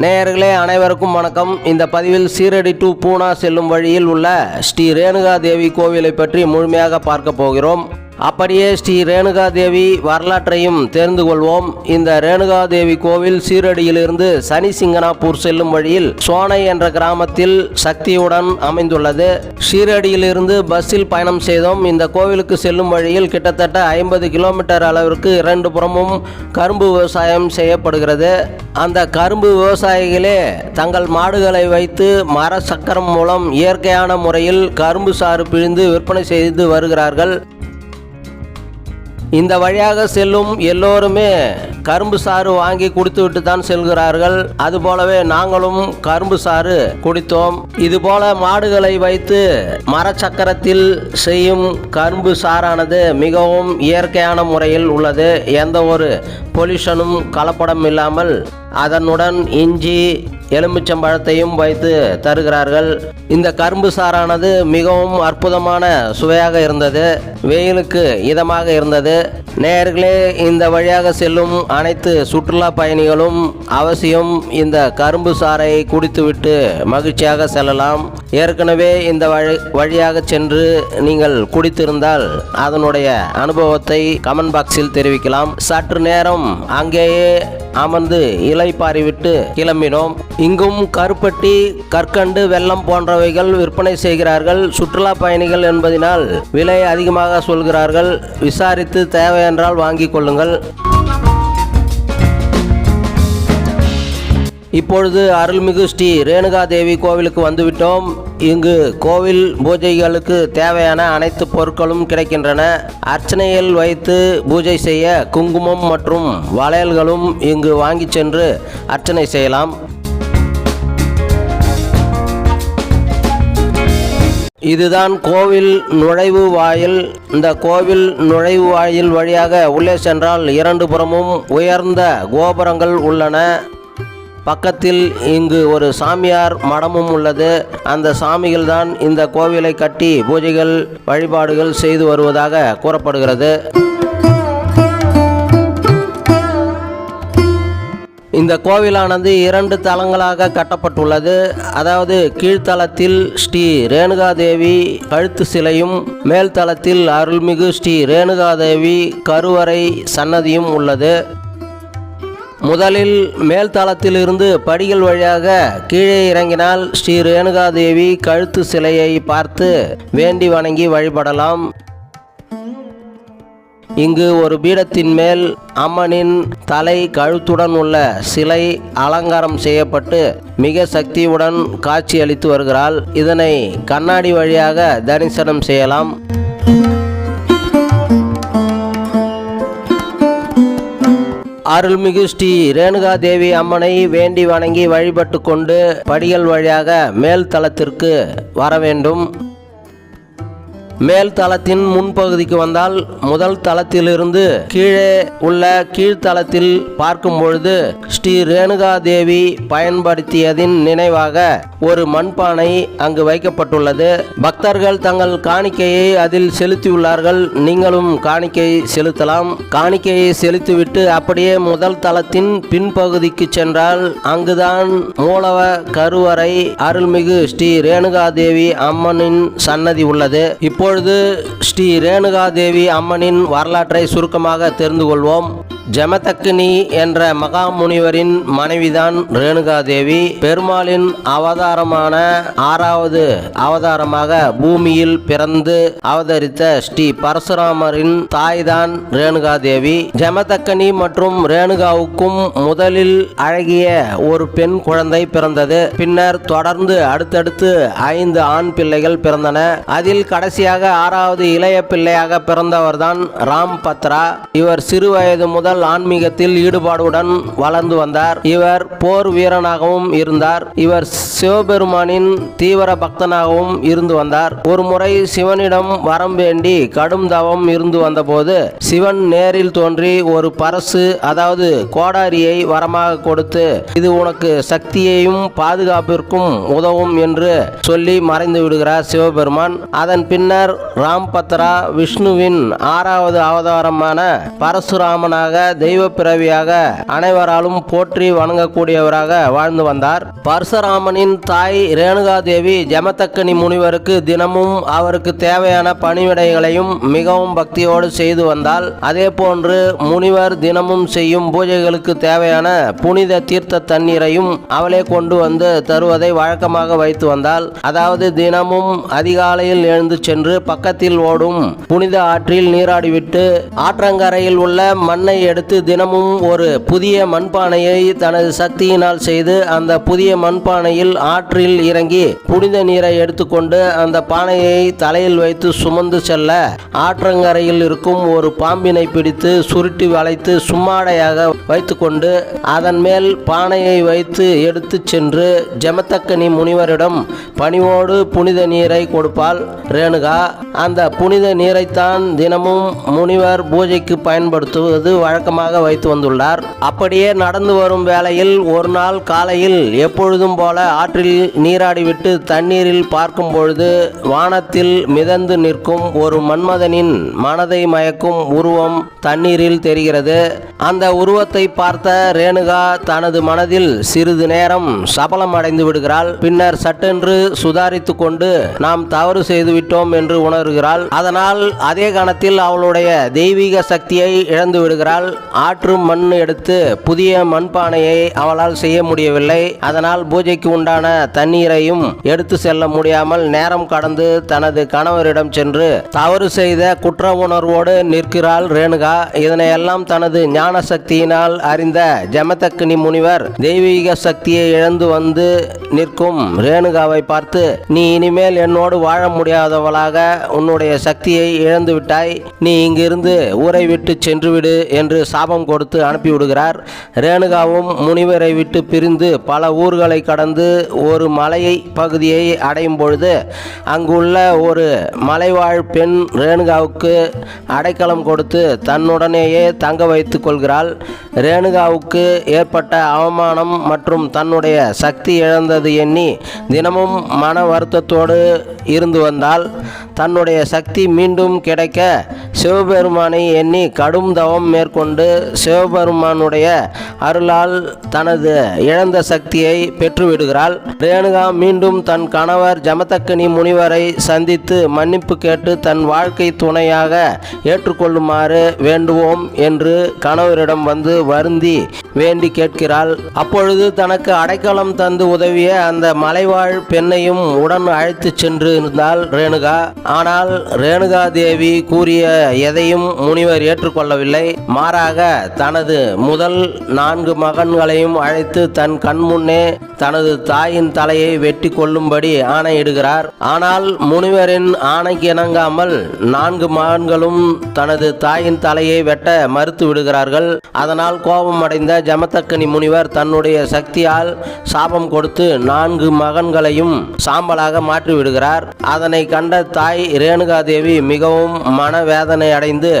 நேயர்களே அனைவருக்கும் வணக்கம். இந்த பதிவில் சீரடி டு பூனா செல்லும் வழியில் உள்ள ஸ்ரீ ரேணுகா தேவி கோவிலை பற்றி முழுமையாக பார்க்க போகிறோம். அப்படியே ஸ்ரீ ரேணுகாதேவி வரலாற்றையும் தெரிந்து கொள்வோம். இந்த ரேணுகாதேவி கோவில் சீரடியிலிருந்து சனி சிங்கனாப்பூர் செல்லும் வழியில் சோனை என்ற கிராமத்தில் சக்தியுடன் அமைந்துள்ளது. ஷீரடியிலிருந்து பஸ்ஸில் பயணம் செய்தோம். இந்த கோவிலுக்கு செல்லும் வழியில் கிட்டத்தட்ட ஐம்பது கிலோமீட்டர் அளவிற்கு இரண்டு புறமும் கரும்பு விவசாயம் செய்யப்படுகிறது. அந்த கரும்பு விவசாயிகளே தங்கள் மாடுகளை வைத்து மர சக்கரம் மூலம் இயற்கையான முறையில் கரும்பு சாறு பிழிந்து விற்பனை செய்து வருகிறார்கள். இந்த வழியாக செல்லும் எல்லோருமே கரும்பு சாறு வாங்கி குடித்துவிட்டு தான் செல்கிறார்கள். அதுபோலவே நாங்களும் கரும்பு சாறு குடித்தோம். இதுபோல மாடுகளை வைத்து மரச்சக்கரத்தில் செய்யும் கரும்பு சாறானது மிகவும் இயற்கையான முறையில் உள்ளது. எந்த ஒரு பொல்யூஷனும் கலப்படம் இல்லாமல் அதனுடன் இஞ்சி எலுமிச்சம்பழத்தையும் வைத்து தருகிறார்கள். இந்த கரும்பு சாறானது மிகவும் அற்புதமான சுவையாக இருந்தது. வெயிலுக்கு இதமாக இருந்தது. நேர்களே இந்த வழியாக செல்லும் அனைத்து சுற்றுலா பயணிகளும் அவசியம் இந்த கரும்பு சாறை குடித்துவிட்டு மகிழ்ச்சியாக செல்லலாம். ஏற்கனவே இந்த வழி வழியாக சென்று நீங்கள் குடித்திருந்தால் அதனுடைய அனுபவத்தை கமெண்ட் பாக்ஸில் தெரிவிக்கலாம். சற்று நேரம் அங்கேயே அமர்ந்து இலை பாரிவிட்டு கிளம்பினோம். இங்கும் கருப்பட்டி கற்கண்டு வெள்ளம் போன்றவைகள் விற்பனை செய்கிறார்கள். சுற்றுலா பயணிகள் என்பதினால் விலை அதிகமாக சொல்கிறார்கள். விசாரித்து தேவை என்றால் வாங்கிக் கொள்ளுங்கள். இப்பொழுது அருள்மிகு ஸ்ரீ ரேணுகா தேவி கோவிலுக்கு வந்துவிட்டோம். இங்கு கோவில் பூஜைகளுக்கு தேவையான அனைத்து பொருட்களும் கிடைக்கின்றன. அர்ச்சனையில் வைத்து பூஜை செய்ய குங்குமம் மற்றும் வளையல்களும் இங்கு வாங்கிச் சென்று அர்ச்சனை செய்யலாம். இதுதான் கோவில் நுழைவு வாயில். இந்த கோவில் நுழைவு வாயில் வழியாக உள்ளே சென்றால் இரண்டு புறமும் உயர்ந்த கோபுரங்கள் உள்ளன. பக்கத்தில் இங்கு ஒரு சாமியார் மடமும் உள்ளது. அந்த சாமிகள் தான் இந்த கோவிலை கட்டி பூஜைகள் வழிபாடுகள் செய்து வருவதாக கூறப்படுகிறது. இந்த கோவிலானது இரண்டு தளங்களாக கட்டப்பட்டுள்ளது. அதாவது கீழ்த்தளத்தில் ஸ்ரீ ரேணுகாதேவி கழுத்து சிலையும் மேல்தளத்தில் அருள்மிகு ஸ்ரீ ரேணுகாதேவி கருவறை சன்னதியும் உள்ளது. முதலில் மேல் தளத்திலிருந்து படிகள் வழியாக கீழே இறங்கினால் ஸ்ரீ ரேணுகாதேவி கழுத்து சிலையை பார்த்து வேண்டி வணங்கி வழிபடலாம். இங்கு ஒரு பீடத்தின் மேல் அம்மனின் தலை கழுத்துடன் உள்ள சிலை அலங்காரம் செய்யப்பட்டு மிக சக்தியுடன் காட்சியளித்து வருகிறாள். இதனை கண்ணாடி வழியாக தரிசனம் செய்யலாம். அருள்மிகு ஸ்ரீ ரேணுகா தேவி அம்மனை வேண்டி வணங்கி வழிபட்டு கொண்டு படிகள் வழியாக மேல் தளத்திற்கு வர வேண்டும் மேல் தளத்தின் முன்பகுதிக்கு வந்தால் முதல் தளத்திலிருந்து கீழே உள்ள கீழ்த்தளத்தில் பார்க்கும் பொழுது ஸ்ரீ ரேணுகா தேவி பயன்படுத்தியதின் நினைவாக ஒரு மண்பானை அங்கு வைக்கப்பட்டுள்ளது. பக்தர்கள் தங்கள் காணிக்கையை அதில் செலுத்தியுள்ளார்கள். நீங்களும் காணிக்கை செலுத்தலாம். காணிக்கையை செலுத்திவிட்டு அப்படியே முதல் தளத்தின் பின்பகுதிக்கு சென்றால் அங்குதான் மூலவ கருவறை அருள்மிகு ஸ்ரீ ரேணுகா தேவி அம்மனின் சன்னதி உள்ளது. இப்போ இப்பொழுது ஸ்ரீ ரேணுகா தேவி அம்மனின் வரலாற்றை சுருக்கமாக தெரிந்து கொள்வோம். ஜமதக்கினி என்ற மகாமுனிவரின் மனைவிதான் ரேணுகா தேவி பெருமாளின் அவதாரமான ஆறாவது அவதாரமாக பூமியில் பிறந்து அவதரித்த ஸ்ரீ பரசுராமரின் தாய்தான் ரேணுகா தேவி ஜமதக்கனி மற்றும் ரேணுகாவுக்கும் முதலில் அழகிய ஒரு பெண் குழந்தை பிறந்தது. பின்னர் தொடர்ந்து அடுத்தடுத்து ஐந்து ஆண் பிள்ளைகள் பிறந்தன. அதில் கடைசியாக ஆறாவது இளைய பிள்ளையாக பிறந்தவர்தான் ராம் பத்ரா இவர் சிறு வயது முதல் ஆன்மீகத்தில் ஈடுபாடுடன் வளர்ந்து வந்தார். இவர் போர் வீரனாகவும் இருந்தார். இவர் சிவபெருமானின் தீவிர பக்தனாகவும் இருந்து வந்தார். ஒரு முறை சிவனிடம் வரம் வேண்டி கடும் தவம் இருந்து வந்தபோது சிவன் நேரில் தோன்றி ஒரு பரசு அதாவது கோடாரியை வரமாக கொடுத்து இது உனக்கு சக்தியையும் பாதுகாப்பிற்கும் உதவும் என்று சொல்லி மறைந்து விடுகிறார் சிவபெருமான். அதன் பின்னர் ராம்பத்ரா விஷ்ணுவின் ஆறாவது அவதாரமான பரசுராமனாக தெய்வ பிறவியாக அனைவராலும் போற்றி வணங்கக்கூடியவராக வாழ்ந்து வந்தார். பரசுராமனின் தாய் ரேணுகாதேவி ஜமதக்கனி முனிவருக்கு தினமும் அவருக்கு தேவையான பணிவிடைகளையும் மிகவும் பக்தியோடு செய்து வந்தால் அதே போன்று முனிவர் தினமும் செய்யும் பூஜைகளுக்கு தேவையான புனித தீர்த்த தண்ணீரையும் அவளே கொண்டு வந்து தருவதை வழக்கமாக வைத்து வந்தால் அதாவது தினமும் அதிகாலையில் எழுந்து சென்று பக்கத்தில் ஓடும் புனித ஆற்றில் நீராடிவிட்டு ஆற்றங்கரையில் உள்ள மண்ணை எடுத்து தினமும் ஒரு புதிய மண்பானையை தனது சக்தியினால் செய்து அந்த புதிய மண்பானையில் ஆற்றில் இறங்கி புனித நீரை எடுத்துக்கொண்டு அந்த பானையை தலையில் வைத்து சுமந்து செல்ல ஆற்றங்கரையில் இருக்கும் ஒரு பாம்பினை பிடித்து சுருட்டி வளைத்து சும்மாடையாக வைத்துக்கொண்டு அதன் மேல் பானையை வைத்து எடுத்து சென்று ஜமத்தக்கனி முனிவரிடம் பணிவோடு புனித நீரை கொடுப்பாள் ரேணுகா. அந்த புனித நீரைத்தான் தினமும் முனிவர் பூஜைக்கு பயன்படுத்துவது வழக்கமாக வைத்து வந்துள்ளார். அப்படியே நடந்து வரும் வேளையில் ஒரு நாள் காலையில் எப்பொழுதும் போல ஆற்றில் நீராடிவிட்டு தண்ணீரில் பார்க்கும் பொழுது வானத்தில் மிதந்து நிற்கும் ஒரு மன்மதனின் மனதை மயக்கும் உருவம் தண்ணீரில் தெரிகிறது. அந்த உருவத்தை பார்த்த ரேணுகா தனது மனதில் சிறிது நேரம் சபலம் அடைந்து விடுகிறாள். பின்னர் சட்டென்று சுதாரித்து கொண்டு நாம் தவறு செய்துவிட்டோம் என்று உணர்கிறாள். அதனால் அதே கணத்தில் அவளுடைய தெய்வீக சக்தியை இழந்து விடுகிறாள். ஆற்று மண் எடுத்து புதிய மண்பானையை அவளால் செய்ய முடியவில்லை. அதனால் பூஜைக்கு உண்டான தண்ணீரையும் எடுத்து செல்ல முடியாமல் நேரம் கடந்து தனது கணவரிடம் சென்று தவறு செய்த குற்ற உணர்வோடு நிற்கிறாள் ரேணுகா. இதனையெல்லாம் தனது ஞான சக்தியினால் அறிந்த ஜமதக்கினி முனிவர் தெய்வீக சக்தியை இழந்து வந்து நிற்கும் ரேணுகாவை பார்த்து நீ இனிமேல் என்னோடு வாழ முடியாதவளாக உன்னுடைய சக்தியை இழந்து விட்டாய். நீ இங்கிருந்து ஊரை விட்டு சென்றுவிடு என்று சாபம் கொடுத்து அனுப்பிவிடுகிறார். ரேணுகாவும் முனிவரை விட்டு பிரிந்து பல ஊர்களை கடந்து ஒரு மலையை பகுதியை அடையும் பொழுது அங்குள்ள ஒரு மலைவாழ் பெண் ரேணுகாவுக்கு அடைக்கலம் கொடுத்து தன்னுடனேயே தங்க வைத்துக் கொள்கிறாள். ரேணுகாவுக்கு ஏற்பட்ட அவமானம் மற்றும் தன்னுடைய சக்தி இழந்தது எண்ணி தினமும் மன வருத்தத்தோடு இருந்து வந்தால் தன்னுடைய சக்தி மீண்டும் கிடைக்க சிவபெருமானை எண்ணி கடும் தவம் மேற்கொண்டு சிவபெருமானுடைய அருளால் தனது இழந்த சக்தியை பெற்றுவிடுகிறாள். ரேணுகா மீண்டும் தன் கணவர் ஜமதக்கனி முனிவரை சந்தித்து மன்னிப்பு கேட்டு தன் வாழ்க்கை துணையாக ஏற்றுக்கொள்ளுமாறு வேண்டுவோம் என்று கணவரிடம் வந்து வருந்தி வேண்டி கேட்கிறாள். அப்பொழுது தனக்கு அடைக்கலம் தந்து உதவிய அந்த மலைவாழ் பெண்ணையும் உடன் அழைத்து சென்று இருந்தாள் ரேணுகா. ஆனால் ரேணுகா தேவி கூறிய எதையும் முனிவர் ஏற்றுக்கொள்ளவில்லை. மாறாக மாறாக தனது முதல் நான்கு மகன்களையும் அழைத்து தன் கண்முன்னே தனது தாயின் தலையை வெட்டி கொள்ளும்படி ஆணையிடுகிறார். ஆனால் முனிவரின் ஆணைக்கு இணங்காமல் நான்கு மகன்களும் தனது தாயின் தலையை வெட்ட மறுத்து விடுகிறார்கள். அதனால் கோபமடைந்த ஜமத்தக்கனி முனிவர் தன்னுடைய சக்தியால் சாபம் கொடுத்து நான்கு மகன்களையும் சாம்பலாக மாற்றி விடுகிறார். அதனை கண்ட தாய் ரேணுகாதேவி மிகவும் மனவேதனை அடைந்து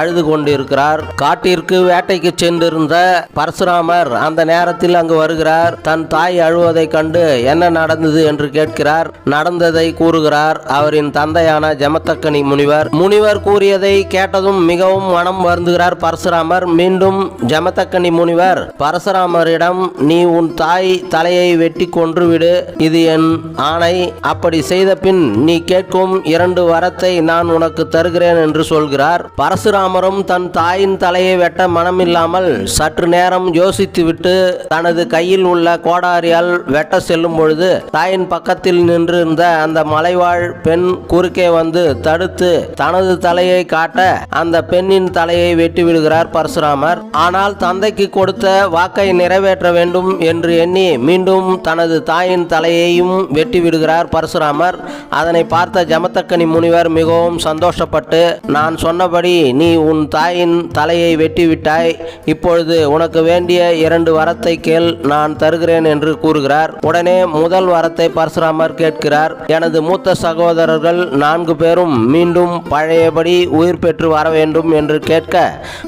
அழுது கொண்டிருக்கிறார். காட்டிற்கு வேட்டைக்கு சென்றிருந்த பரசுராமர் அந்த நேரத்தில் அங்கு வருகிறார். தன் தாய் அழுவதை கண்டு என்ன நடந்தது என்று கேட்கிறார். நடந்ததை கூறுகிறார். அவரின் தந்தையான ஜமத்தக்கனி முனிவர். முனிவர் கூறியதை கேட்டதும் மிகவும் மனம் வருந்துகிறார் பரசுராமர். மீண்டும் ஜமத்தக்கனி முனிவர் பரசுராமரிடம் நீ உன் தாய் தலையை வெட்டி கொன்றுவிடு இது என் ஆணை. அப்படி செய்த பின் நீ கேட்கும் இரண்டு வரத்தை நான் உனக்கு தருகிறேன் என்று சொல்கிறார். பரசுராமரும் தன் தாயின் தலையை வெட்ட மனமில்லாமல் சற்று நேரம் யோசித்துவிட்டு தனது கையில் உள்ள கோடாரியால் வெட்ட செல்லும் பொழுது தாயின் பக்கத்தில் நின்றிருந்த அந்த மலைவாழ் பெண் குறுக்கே வந்து தடுத்து தனது தலையை காட்ட அந்த பெண்ணின் தலையை வெட்டி விடுகிறார் பரசுராமர். ஆனால் தந்தைக்கு கொடுத்த வாக்கை நிறைவேற்ற வேண்டும் என்று எண்ணி மீண்டும் தனது தாயின் தலையையும் வெட்டிவிடுகிறார் பரசுராமர். அதனை பார்த்த ஜமத்தக்கனி முனிவர் மிகவும் சந்தோஷப்பட்டு நான் சொன்னபடி நீ உன் தாயின் தலையை வெட்டிவிட்டாய். இப்பொழுது உனக்கு வேண்டிய இரண்டு வரத்தை கேள் நான் தருகிறேன் என்று கூறுகிறார். உடனே முதல் வரத்தை பரசுராமர் கேட்கிறார். எனது மூத்த சகோதரர்கள் நான்கு பேரும் மீண்டும் பழையபடி உயிர் பெற்று வர வேண்டும் என்று கேட்க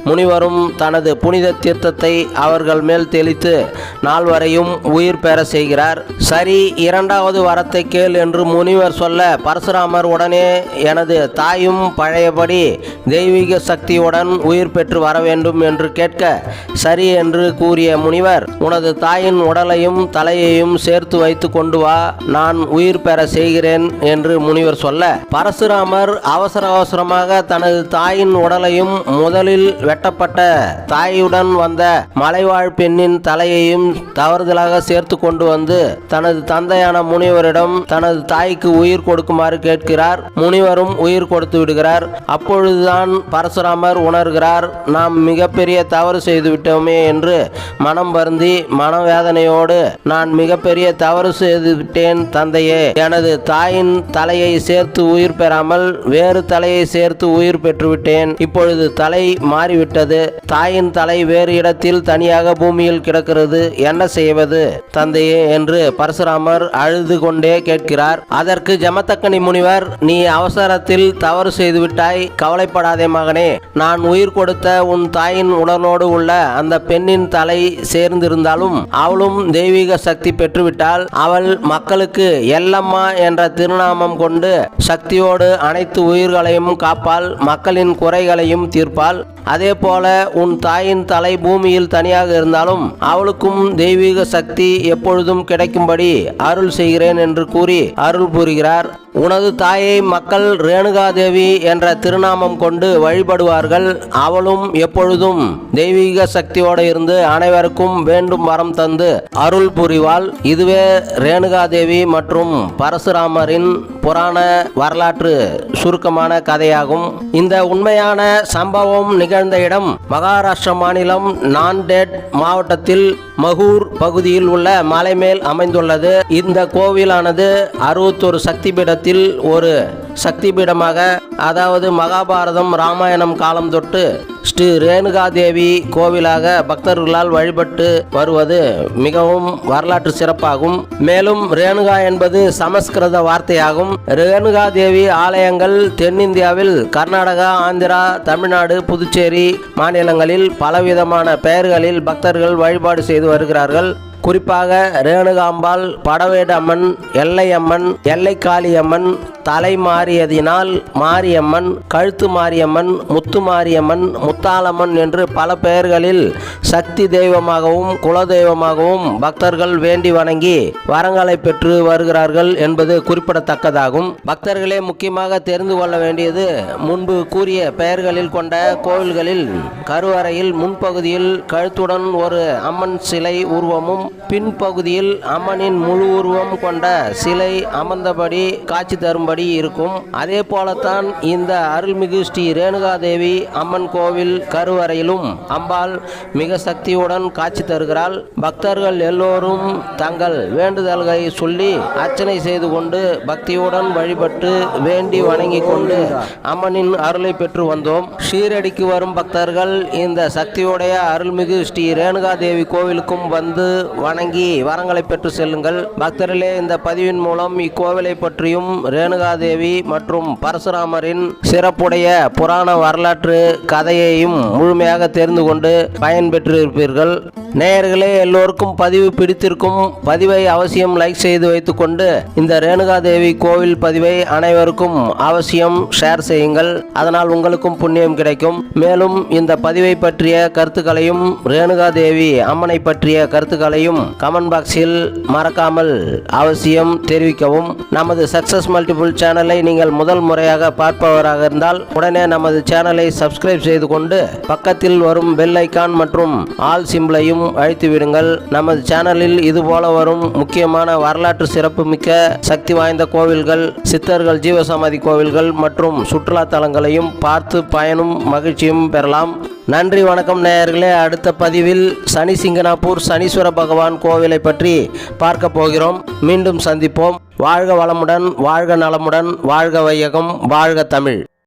முனிவரும் தனது புனித தீர்த்தத்தை அவர்கள் மேல் தெளித்து நால்வரையும் உயிர் பெற செய்கிறார். சரி இரண்டாவது வரத்தை கேள் என்று முனிவர் சொல்ல பரசுராமர் உடனே எனது தாயும் பழையபடி தெய்வீக சக்தியுடன் உயிர் பெற்று வர வேண்டும் என்று கேட்க சரி என்று கூறிய முனிவர் உனது தாயின் உடலையும் தலையையும் சேர்த்து வைத்து கொண்டு வா நான் உயிர் பெற செய்கிறேன் என்று முனிவர் சொல்ல பரசுராமர் அவசர அவசரமாக தனது தாயின் உடலையும் முதலில் வெட்டப்பட்ட தாயுடன் வந்த மலைவாழ் பெண்ணின் தலையையும் தவறுதலாக சேர்த்து கொண்டு வந்து தனது தந்தையான முனிவரிடம் தனது தாய்க்கு உயிர் கொடுக்குமாறு கேட்கிறார். முனிவரும் உயிர் கொடுத்து விடுகிறார். அப்பொழுதுதான் பரசுராமர் உணர்கிறார் நாம் மிகப்பெரிய தவறு செய்து விட்டோமே என்று மனம் வருந்தி மனவேதனையோடு நான் மிகப்பெரிய தவறு செய்து விட்டேன் தந்தையே. எனது தாயின் தலையை சேர்த்து உயிர் பெறாமல் வேறு தலையை சேர்த்து உயிர் பெற்றுவிட்டேன். இப்பொழுது தலை மாறிவிட்டது. தாயின் தலை வேறு இடத்தில் தனியாக பூமியில் கிடக்கிறது. என்ன செய்வது? தந்தையே என்று பரசுராமர் அழுது கொண்டே கேட்கிறார். அதற்கு ஜமத்தக்கனி முனிவர் நீ அவசரத்தில் தவறு செய்துவிட்டாய். கவலைப்படாதே மகனே. நான் உயிர் கொடுத்த உன் தாயின் உடலோடு உள்ள அந்த பெண்ணின் தலை சேர்ந்திருந்தாலும் அவளும் தெய்வீக சக்தி பெற்றுவிட்டால் அவள் மக்களுக்கு எல்லம்மா என்ற திருநாமம் கொண்டு சக்தியோடு அனைத்து உயிர்களையும் காப்பால் மக்களின் குறைகளையும் தீர்ப்பாள். அதே போல உன் தாயின் தலை பூமியில் தனியாக இருந்தாலும் அவளுக்கும் தெய்வீக சக்தி எப்பொழுதும் கிடைக்கும்படி அருள் செய்கிறேன் என்று கூறி அருள் புரிகிறார். உனது தாயை மக்கள் ரேணுகாதேவி என்ற திருநாமம் கொண்டு வழிபடுவார்கள். அவளும் எப்பொழுதும் தெய்வீக சக்தியோடு இருந்து அனைவருக்கும் வேண்டும் வரம் தந்து அருள் புரிவாள். இதுவே ரேணுகாதேவி மற்றும் பரசுராமரின் புராண வரலாற்று சுருக்கமான கதையாகும். இந்த உண்மையான சம்பவம் நிகழ்ந்த இடம் மகாராஷ்டிர மாநிலம் நான்டேட் மாவட்டத்தில் மகூர் பகுதியில் உள்ள மலை மேல் அமைந்துள்ளது. இந்த கோவிலானது அறுபத்தொரு சக்தி பீடத்தில் ஒரு சக்தி பீடமாக அதாவது மகாபாரதம் ராமாயணம் காலம் தொட்டு ஸ்ரீ ரேணுகாதேவி கோவிலாக பக்தர்களால் வழிபட்டு வருவது மிகவும் வரலாற்று சிறப்பாகும். மேலும் ரேணுகா என்பது சமஸ்கிருத வார்த்தையாகும். ரேணுகா தேவி ஆலயங்கள் தென்னிந்தியாவில் கர்நாடகா ஆந்திரா தமிழ்நாடு புதுச்சேரி மாநிலங்களில் பலவிதமான பெயர்களில் பக்தர்கள் வழிபாடு செய்து வருகிறார்கள். குறிப்பாக ரேணுகாம்பாள் படவேடு அம்மன் எல்லையம்மன் எல்லைக்காளியம்மன் தலை மாறியதினால் மாரியம்மன் கழுத்து மாரியம்மன் முத்து மாரியம்மன் முத்தாலம்மன் என்று பல பெயர்களில் சக்தி தெய்வமாகவும் குலதெய்வமாகவும் பக்தர்கள் வேண்டி வணங்கி வரங்களை பெற்று வருகிறார்கள் என்பது குறிப்பிடத்தக்கதாகும். பக்தர்களே முக்கியமாக தெரிந்து கொள்ள வேண்டியது முன்பு கூறிய பெயர்களில் கொண்ட கோவில்களில் கருவறையில் முன்பகுதியில் கழுத்துடன் ஒரு அம்மன் சிலை உருவமும் பின்பகுதியில் அம்மனின் முழு உருவம் கொண்ட சிலை அமர்ந்தபடி காட்சி தரும்படி இருக்கும். அதே போலத்தான் இந்த அருள்மிகு ஸ்ரீ ரேணுகாதேவி அம்மன் கோவில் கருவறையிலும் அம்பாள் மிக சக்தியுடன் காட்சி தருகிறாள். பக்தர்கள் எல்லோரும் தங்கள் வேண்டுதல்களை சொல்லி அர்ச்சனை செய்து கொண்டு பக்தியுடன் வழிபட்டு வேண்டி வணங்கி கொண்டு அம்மனின் அருளை பெற்று வந்தோம். ஷீரடிக்கு வரும் பக்தர்கள் இந்த சக்தியுடைய அருள்மிகு ஸ்ரீ ரேணுகாதேவி கோவிலுக்கும் வந்து வணங்கி வரங்களை பெற்று செல்லுங்கள். பக்தர்களே இந்த பதிவின் மூலம் இக்கோவிலை பற்றியும் தேவி மற்றும் பரசுராமரின் சிறப்புடைய புராண வரலாற்று கதையையும் முழுமையாக தெரிந்து கொண்டு பயன்பெற்றிருப்பீர்கள். நேயர்களே எல்லோருக்கும் பதிவு பிடித்திருக்கும் பதிவை அவசியம் லைக் செய்து வைத்துக்கொண்டு இந்த ரேணுகாதேவி கோவில் பதிவை அனைவருக்கும் அவசியம் ஷேர் செய்யுங்கள். அதனால் உங்களுக்கும் புண்ணியம் கிடைக்கும். மேலும் இந்த பதிவை பற்றிய கருத்துக்களையும் ரேணுகாதேவி அம்மனை பற்றிய கருத்துக்களையும் கமெண்ட் பாக்ஸில் மறக்காமல் அவசியம் தெரிவிக்கவும். நமது சக்சஸ் மல்டிபிள் சேனலை நீங்கள் முதல் முறையாக பார்ப்பவராக இருந்தால் உடனே நமது சேனலை சப்ஸ்கிரைப் செய்து கொண்டு பக்கத்தில் வரும் பெல் ஐக்கான் மற்றும் ஆல் சிம்பிளையும் அழைத்து விடுங்கள். நமது சேனலில் இதுபோல வரும் முக்கியமான வரலாற்று சிறப்புமிக்க சக்தி வாய்ந்த கோவில்கள் சித்தர்கள் ஜீவசமாதி கோவில்கள் மற்றும் சுற்றுலா தலங்களையும் பார்த்து பயனும் மகிழ்ச்சியும் பெறலாம். நன்றி வணக்கம் நேயர்களே. அடுத்த பதிவில் சனி சிங்கனாப்பூர் சனீஸ்வர பகவான் கோவிலை பற்றி பார்க்க போகிறோம். மீண்டும் சந்திப்போம். வாழ்க வளமுடன் வாழ்க நலமுடன் வாழ்க வையகம் வாழ்க தமிழ்.